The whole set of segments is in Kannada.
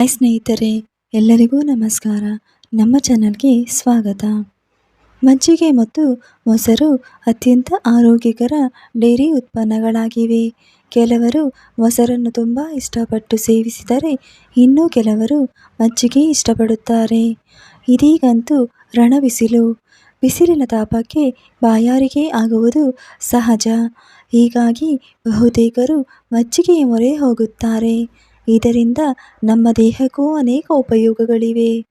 ಹಾಯ್ ಸ್ನೇಹಿತರೆ, ಎಲ್ಲರಿಗೂ ನಮಸ್ಕಾರ. ನಮ್ಮ ಚಾನಲ್ಗೆ ಸ್ವಾಗತ. ಮಜ್ಜಿಗೆ ಮತ್ತು ಮೊಸರು ಅತ್ಯಂತ ಆರೋಗ್ಯಕರ ಡೈರಿ ಉತ್ಪನ್ನಗಳಾಗಿವೆ. ಕೆಲವರು ಮೊಸರನ್ನು ತುಂಬ ಇಷ್ಟಪಟ್ಟು ಸೇವಿಸಿದರೆ ಇನ್ನೂ ಕೆಲವರು ಮಜ್ಜಿಗೆ ಇಷ್ಟಪಡುತ್ತಾರೆ. ಇದೀಗಂತೂ ರಣಬಿಸಿಲು. ಬಿಸಿಲಿನ ತಾಪಕ್ಕೆ ಬಾಯಾರಿಕೆ ಆಗುವುದು ಸಹಜ. ಹೀಗಾಗಿ ಬಹುತೇಕರು ಮಜ್ಜಿಗೆಯ ಮೊರೆ ಹೋಗುತ್ತಾರೆ. ಇದರಿಂದ ನಮ್ಮ ದೇಹಕ್ಕೂ ಅನೇಕ ಉಪಯೋಗಗಳಿವೆ.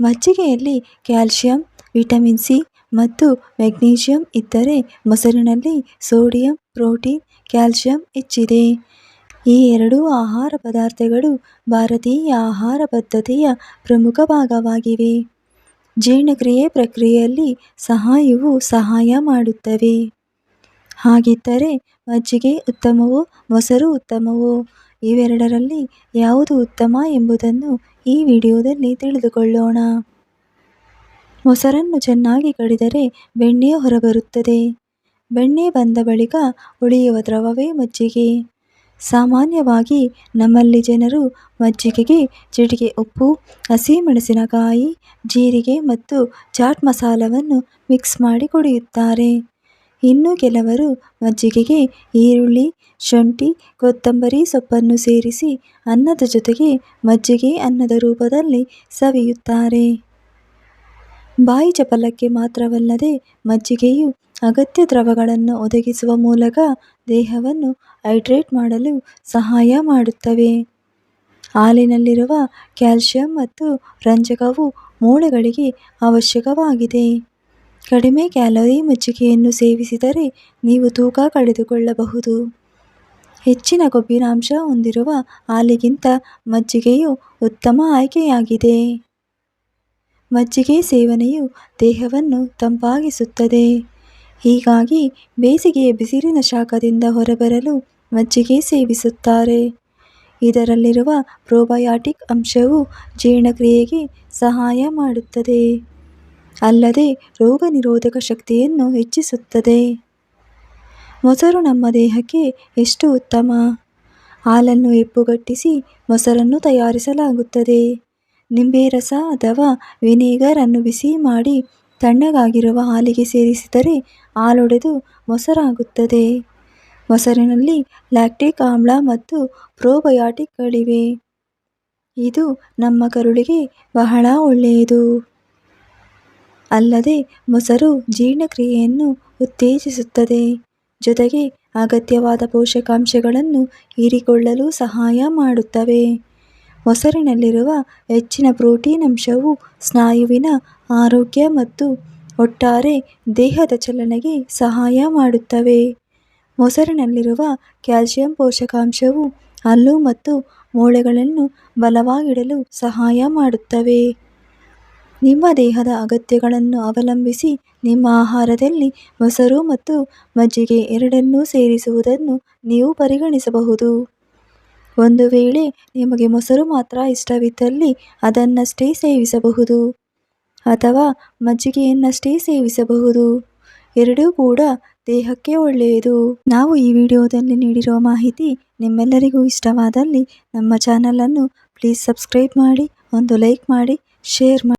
ಮಜ್ಜಿಗೆಯಲ್ಲಿ ಕ್ಯಾಲ್ಸಿಯಂ, ವಿಟಮಿನ್ ಸಿ ಮತ್ತು ಮೆಗ್ನೀಷಿಯಂ ಇದ್ದರೆ ಮೊಸರಿನಲ್ಲಿ ಸೋಡಿಯಂ, ಪ್ರೋಟೀನ್, ಕ್ಯಾಲ್ಸಿಯಂ ಹೆಚ್ಚಿದೆ. ಈ ಎರಡೂ ಆಹಾರ ಪದಾರ್ಥಗಳು ಭಾರತೀಯ ಆಹಾರ ಪದ್ಧತಿಯ ಪ್ರಮುಖ ಭಾಗವಾಗಿವೆ. ಜೀರ್ಣಕ್ರಿಯೆ ಪ್ರಕ್ರಿಯೆಯಲ್ಲಿ ಸಹಾಯವು ಸಹಾಯ ಮಾಡುತ್ತವೆ. ಹಾಗಿದ್ದರೆ ಮಜ್ಜಿಗೆ ಉತ್ತಮವೋ, ಮೊಸರು ಉತ್ತಮವೋ? ಇವೆರಡರಲ್ಲಿ ಯಾವುದು ಉತ್ತಮ ಎಂಬುದನ್ನು ಈ ವಿಡಿಯೋದಲ್ಲಿ ತಿಳಿದುಕೊಳ್ಳೋಣ. ಮೊಸರನ್ನು ಚೆನ್ನಾಗಿ ಕಡಿದರೆ ಬೆಣ್ಣೆ ಹೊರಬರುತ್ತದೆ. ಬೆಣ್ಣೆ ಬಂದ ಬಳಿಕ ಉಳಿಯುವ ದ್ರವವೇ ಮಜ್ಜಿಗೆ. ಸಾಮಾನ್ಯವಾಗಿ ನಮ್ಮಲ್ಲಿ ಜನರು ಮಜ್ಜಿಗೆಗೆ ಚಿಟಿಕೆ ಉಪ್ಪು ಹಸಿಮೆಣಸಿನಕಾಯಿ ಜೀರಿಗೆ ಮತ್ತು ಚಾಟ್ ಮಸಾಲವನ್ನು ಮಿಕ್ಸ್ ಮಾಡಿ ಕುಡಿಯುತ್ತಾರೆ. ಇನ್ನು ಕೆಲವರು ಮಜ್ಜಿಗೆಗೆ ಈರುಳ್ಳಿ, ಶುಂಠಿ, ಕೊತ್ತಂಬರಿ ಸೊಪ್ಪನ್ನು ಸೇರಿಸಿ ಅನ್ನದ ಜೊತೆಗೆ ಮಜ್ಜಿಗೆ ಅನ್ನದ ರೂಪದಲ್ಲಿ ಸವಿಯುತ್ತಾರೆ. ಬಾಯಿ ಚಪಲಕ್ಕೆ ಮಾತ್ರವಲ್ಲದೆ ಮಜ್ಜಿಗೆಯು ಅಗತ್ಯ ದ್ರವಗಳನ್ನು ಒದಗಿಸುವ ಮೂಲಕ ದೇಹವನ್ನು ಹೈಡ್ರೇಟ್ ಮಾಡಲು ಸಹಾಯ ಮಾಡುತ್ತವೆ. ಹಾಲಿನಲ್ಲಿರುವ ಕ್ಯಾಲ್ಸಿಯಂ ಮತ್ತು ರಂಜಕವು ಮೂಳೆಗಳಿಗೆ ಅವಶ್ಯಕವಾಗಿದೆ. ಕಡಿಮೆ ಕ್ಯಾಲೋರಿ ಮಜ್ಜಿಗೆಯನ್ನು ಸೇವಿಸಿದರೆ ನೀವು ತೂಕ ಕಳೆದುಕೊಳ್ಳಬಹುದು. ಹೆಚ್ಚಿನ ಕೊಬ್ಬಿನಾಂಶ ಹೊಂದಿರುವ ಹಾಲಿಗಿಂತ ಮಜ್ಜಿಗೆಯು ಉತ್ತಮ ಆಯ್ಕೆಯಾಗಿದೆ. ಮಜ್ಜಿಗೆ ಸೇವನೆಯು ದೇಹವನ್ನು ತಂಪಾಗಿಸುತ್ತದೆ. ಹೀಗಾಗಿ ಬೇಸಿಗೆಯ ಬಿಸಿಲಿನ ಶಾಖದಿಂದ ಹೊರಬರಲು ಮಜ್ಜಿಗೆ ಸೇವಿಸುತ್ತಾರೆ. ಇದರಲ್ಲಿರುವ ಪ್ರೋಬಯಾಟಿಕ್ ಅಂಶವು ಜೀರ್ಣಕ್ರಿಯೆಗೆ ಸಹಾಯ ಮಾಡುತ್ತದೆ. ಅಲ್ಲದೆ ರೋಗ ನಿರೋಧಕ ಶಕ್ತಿಯನ್ನು ಹೆಚ್ಚಿಸುತ್ತದೆ. ಮೊಸರು ನಮ್ಮ ದೇಹಕ್ಕೆ ಎಷ್ಟು ಉತ್ತಮ? ಹಾಲನ್ನು ಹೆಪ್ಪುಗಟ್ಟಿಸಿ ಮೊಸರನ್ನು ತಯಾರಿಸಲಾಗುತ್ತದೆ. ನಿಂಬೆ ರಸ ಅಥವಾ ವಿನೆಗರ್ ಅನ್ನು ಬಿಸಿ ಮಾಡಿ ತಣ್ಣಗಾಗಿರುವ ಹಾಲಿಗೆ ಸೇರಿಸಿದರೆ ಹಾಲೊಡೆದು ಮೊಸರಾಗುತ್ತದೆ. ಮೊಸರಿನಲ್ಲಿ ಲ್ಯಾಕ್ಟಿಕ್ ಆಮ್ಲ ಮತ್ತು ಪ್ರೋಬಯಾಟಿಕ್ಗಳಿವೆ ಇದು ನಮ್ಮ ಕರುಳಿಗೆ ಬಹಳ ಒಳ್ಳೆಯದು. ಅಲ್ಲದೆ ಮೊಸರು ಜೀರ್ಣಕ್ರಿಯೆಯನ್ನು ಉತ್ತೇಜಿಸುತ್ತದೆ. ಜೊತೆಗೆ ಅಗತ್ಯವಾದ ಪೋಷಕಾಂಶಗಳನ್ನು ಹೀರಿಕೊಳ್ಳಲು ಸಹಾಯ ಮಾಡುತ್ತವೆ. ಮೊಸರಿನಲ್ಲಿರುವ ಹೆಚ್ಚಿನ ಪ್ರೋಟೀನ್ ಅಂಶವು ಸ್ನಾಯುವಿನ ಆರೋಗ್ಯ ಮತ್ತು ಒಟ್ಟಾರೆ ದೇಹದ ಚಲನೆಗೆ ಸಹಾಯ ಮಾಡುತ್ತವೆ. ಮೊಸರಿನಲ್ಲಿರುವ ಕ್ಯಾಲ್ಸಿಯಂ ಪೋಷಕಾಂಶವು ಹಲ್ಲು ಮತ್ತು ಮೂಳೆಗಳನ್ನು ಬಲವಾಗಿಡಲು ಸಹಾಯ ಮಾಡುತ್ತವೆ. ನಿಮ್ಮ ದೇಹದ ಅಗತ್ಯಗಳನ್ನು ಅವಲಂಬಿಸಿ ನಿಮ್ಮ ಆಹಾರದಲ್ಲಿ ಮೊಸರು ಮತ್ತು ಮಜ್ಜಿಗೆ ಎರಡನ್ನೂ ಸೇರಿಸುವುದನ್ನು ನೀವು ಪರಿಗಣಿಸಬಹುದು. ಒಂದು ವೇಳೆ ನಿಮಗೆ ಮೊಸರು ಮಾತ್ರ ಇಷ್ಟವಿದ್ದಲ್ಲಿ ಅದನ್ನಷ್ಟೇ ಸೇವಿಸಬಹುದು ಅಥವಾ ಮಜ್ಜಿಗೆಯನ್ನಷ್ಟೇ ಸೇವಿಸಬಹುದು. ಎರಡೂ ಕೂಡ ದೇಹಕ್ಕೆ ಒಳ್ಳೆಯದು. ನಾವು ಈ ವಿಡಿಯೋದಲ್ಲಿ ನೀಡಿರುವ ಮಾಹಿತಿ ನಿಮ್ಮೆಲ್ಲರಿಗೂ ಇಷ್ಟವಾದಲ್ಲಿ ನಮ್ಮ ಚಾನಲನ್ನು ಪ್ಲೀಸ್ ಸಬ್ಸ್ಕ್ರೈಬ್ ಮಾಡಿ, ಒಂದು ಲೈಕ್ ಮಾಡಿ, ಶೇರ್ ಮಾಡಿ.